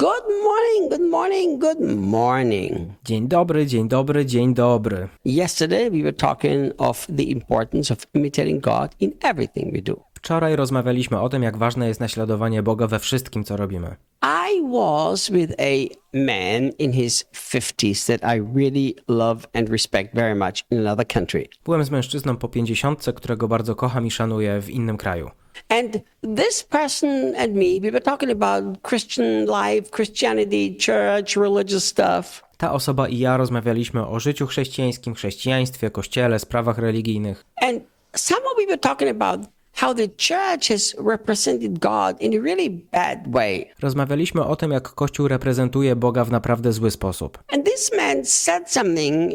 Good morning, good morning, good morning. Dzień dobry, dzień dobry, dzień dobry. Yesterday we were talking of the importance of imitating God in everything we do. Wczoraj rozmawialiśmy o tym, jak ważne jest naśladowanie Boga we wszystkim, co robimy. I was with a man in his 50s that I really love and respect very much in another country. Byłem z mężczyzną po pięćdziesiątce, którego bardzo kocham i szanuję w innym kraju. And this person and me, we were talking about Christian life, Christianity, church, religious stuff. Ta osoba i ja rozmawialiśmy o życiu chrześcijańskim, chrześcijaństwie, kościele, sprawach religijnych. And somehow we were talking about how the church has represented God in a really bad way. Rozmawialiśmy o tym, jak Kościół reprezentuje Boga w naprawdę zły sposób. And this man said something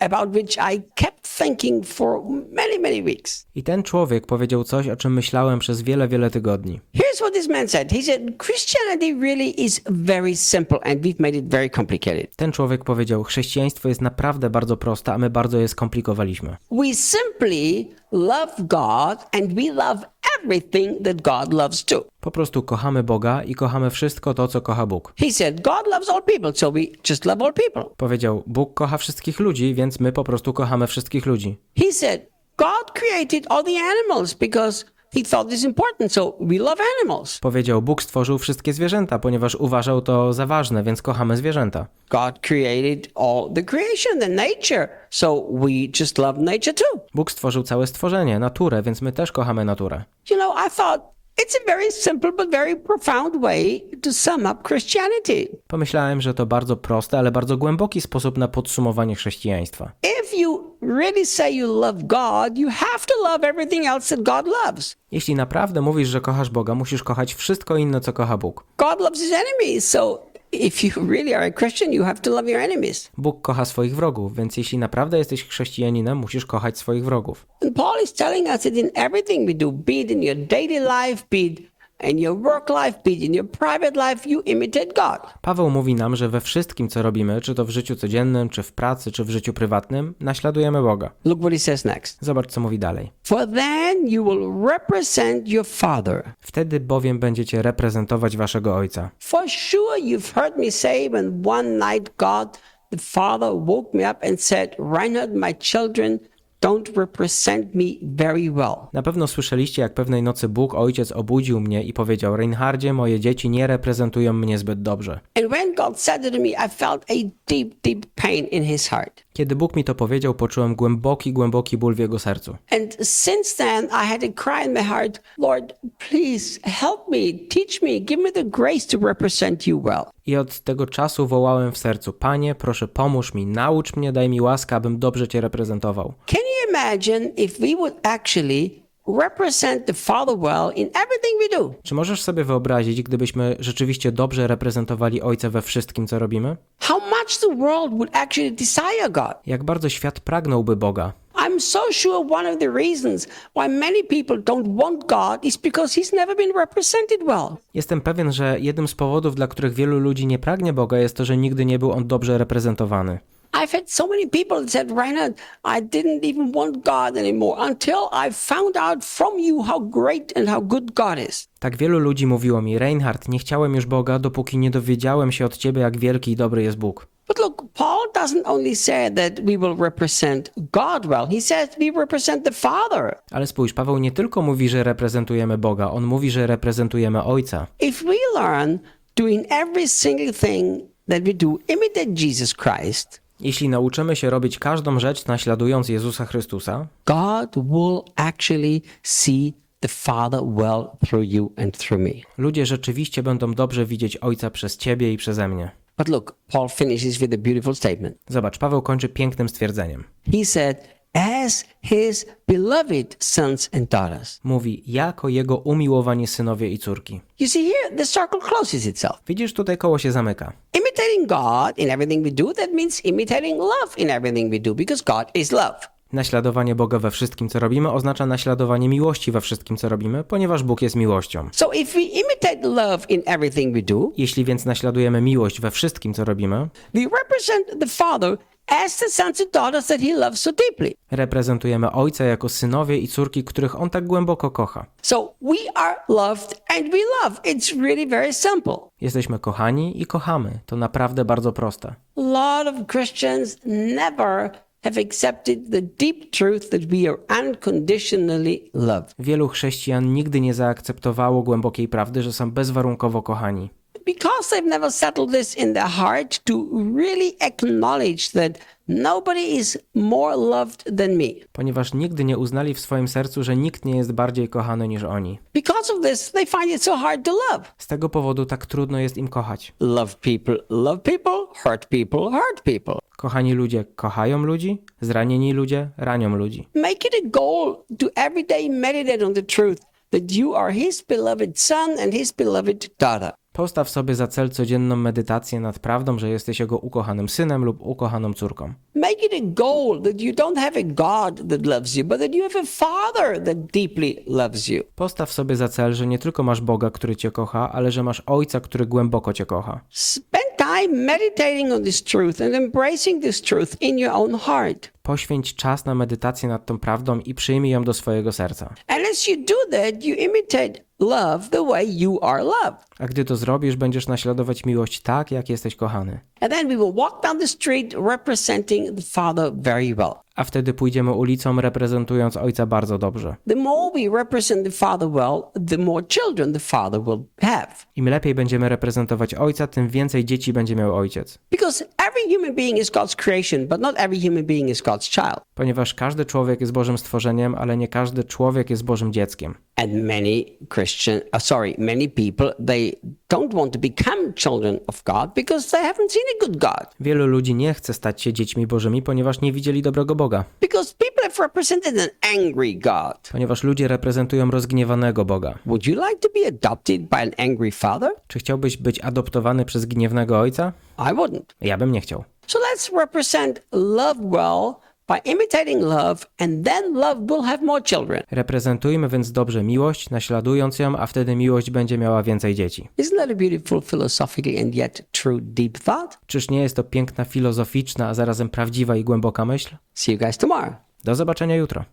about which I kept thinking for many, many weeks. I ten człowiek powiedział coś, o czym myślałem przez wiele, wiele tygodni. Here's what this man said. He said, Christianity really is very simple and we've made it very complicated. Ten człowiek powiedział: Chrześcijaństwo jest naprawdę bardzo proste, a my bardzo je skomplikowaliśmy. We simply love God and we love everything that God loves too. Po prostu kochamy Boga i kochamy wszystko to, co kocha Bóg. He said, God loves all people, so we just love all people. Powiedział: Bóg kocha wszystkich ludzi, więc my po prostu kochamy wszystkich ludzi. He said, God created all the animals because he thought it's important, so we love animals. Powiedział: Bóg stworzył wszystkie zwierzęta, ponieważ uważał to za ważne, więc kochamy zwierzęta. God created all the creation, the nature, so we just love nature too. Bóg stworzył całe stworzenie, naturę, więc my też kochamy naturę. You know, I thought it's a very simple but very profound way to sum up Christianity. Pomyślałem, że to bardzo prosty, ale bardzo głęboki sposób na podsumowanie chrześcijaństwa. If you really say you love God, you have to love everything else that God loves. Jeśli naprawdę mówisz, że kochasz Boga, musisz kochać wszystko inne, co kocha Bóg. God loves his enemies, so Bóg kocha swoich wrogów, więc jeśli naprawdę jesteś chrześcijaninem, musisz kochać swoich wrogów. And Paul is telling us that in everything we do, be it in your daily life, be it in your work life, be it in your private life, you imitate God. Paweł mówi nam, że we wszystkim, co robimy, czy to w życiu codziennym, czy w pracy, czy w życiu prywatnym, naśladujemy Boga. Look what he says next. Zobacz, co mówi dalej. For then you will represent your Father. Wtedy bowiem będziecie reprezentować waszego Ojca. For sure you've heard me say when one night God the Father woke me up and said, Reinhard, my children don't represent me very well. Na pewno słyszeliście, jak pewnej nocy Bóg, Ojciec, obudził mnie i powiedział: Reinhardzie, moje dzieci nie reprezentują mnie zbyt dobrze. And when God said it to me, I felt a deep, deep pain in his heart. Kiedy Bóg mi to powiedział, poczułem głęboki, głęboki ból w jego sercu. And since then, I had to cry in my heart, Lord, please help me, teach me, give me the grace to represent you well. I od tego czasu wołałem w sercu: Panie, proszę pomóż mi, naucz mnie, daj mi łaskę, abym dobrze Cię reprezentował. Can you imagine if we would actually represent the Father well in everything we do? Czy możesz sobie wyobrazić, gdybyśmy rzeczywiście dobrze reprezentowali Ojca we wszystkim, co robimy? How much the world would actually desire God? Jak bardzo świat pragnąłby Boga? I'm so sure one of the reasons why many people don't want God is because he's never been represented well. Jestem pewien, że jednym z powodów, dla których wielu ludzi nie pragnie Boga, jest to, że nigdy nie był on dobrze reprezentowany. I've had so many people that said, Reinhard, I didn't even want God anymore until I found out from you how great and how good God is. Tak wielu ludzi mówiło mi: Reinhard, nie chciałem już Boga, dopóki nie dowiedziałem się od ciebie, jak wielki i dobry jest Bóg. But look, Paul doesn't only say that we will represent God well, he says we represent the Father. Ale spójrz, Paweł nie tylko mówi, że reprezentujemy Boga, on mówi, że reprezentujemy Ojca. If we learn doing every single thing that we do, imitate Jesus Christ, Jeśli nauczymy się robić każdą rzecz naśladując Jezusa Chrystusa, God will actually see the Father well through you and through me. ludzie rzeczywiście będą dobrze widzieć Ojca przez ciebie i przeze mnie. But look, Paul finishes with a beautiful statement. Zobacz, Paweł kończy pięknym stwierdzeniem. He said, as his beloved sons and daughters. Mówi, jako jego umiłowani synowie i córki. You see here, the circle closes itself. Widzisz, tutaj koło się zamyka. Imitating God in everything we do, that means imitating love in everything we do because God is love. Naśladowanie Boga we wszystkim, co robimy, oznacza naśladowanie miłości we wszystkim, co robimy, ponieważ Bóg jest miłością. So if we imitate love in everything we do, Jeśli więc naśladujemy miłość we wszystkim, co robimy, we represent the Father as the sons and daughters that he loves so deeply. Reprezentujemy Ojca jako synowie i córki, których On tak głęboko kocha. So we are loved and we love. It's really very simple. Jesteśmy kochani i kochamy. To naprawdę bardzo proste. A lot of Christians never have accepted the deep truth that we are unconditionally loved. Wielu chrześcijan nigdy nie zaakceptowało głębokiej prawdy, że są bezwarunkowo kochani. Because they've never settled this in their heart to really acknowledge that nobody is more loved than me. Ponieważ nigdy nie uznali w swoim sercu, że nikt nie jest bardziej kochany niż oni. Because of this, they find it so hard to love. Z tego powodu tak trudno jest im kochać. Love people, love people, hurt people, hurt people. Kochani ludzie kochają ludzi, zranieni ludzie ranią ludzi. Make it a goal to every day meditate on the truth that you are His beloved son and His beloved daughter. Postaw sobie za cel codzienną medytację nad prawdą, że jesteś jego ukochanym synem lub ukochaną córką. Make it a goal that you don't have a God that loves you, but that you have a Father that deeply loves you. Postaw sobie za cel, że nie tylko masz Boga, który cię kocha, ale że masz Ojca, który głęboko cię kocha. Spend time meditating on this truth and embracing this truth in your own heart. Poświęć czas na medytację nad tą prawdą i przyjmij ją do swojego serca. And as you do that, you imitate love the way you are loved. A gdy to zrobisz, będziesz naśladować miłość tak, jak jesteś kochany. And then we will walk down the street representing the Father very well. A wtedy pójdziemy ulicą reprezentując Ojca bardzo dobrze. The more we represent the Father well, the more children the Father will have. Im lepiej będziemy reprezentować Ojca, tym więcej dzieci będzie miał Ojciec. Because every human being is God's creation, but not every human being is God's child. Ponieważ każdy człowiek jest Bożym stworzeniem, ale nie każdy człowiek jest Bożym dzieckiem. And many Christian, uh, sorry, many people, they don't want to become children of God because they haven't seen a good God. Wielu ludzi nie chce stać się dziećmi Bożymi, ponieważ nie widzieli dobrego Boga. Because people have represented an angry God. Ponieważ ludzie reprezentują rozgniewanego Boga. Would you like to be adopted by an angry father? Czy chciałbyś być adoptowany przez gniewnego ojca? I wouldn't. Ja bym nie chciał. So let's represent love well by imitating love, and then love will have more children. Reprezentujmy więc dobrze miłość, naśladując ją, a wtedy miłość będzie miała więcej dzieci. Isn't that a beautiful philosophical and yet true deep thought? Czyż nie jest to piękna, filozoficzna, a zarazem prawdziwa i głęboka myśl? See you guys tomorrow. Do zobaczenia jutro.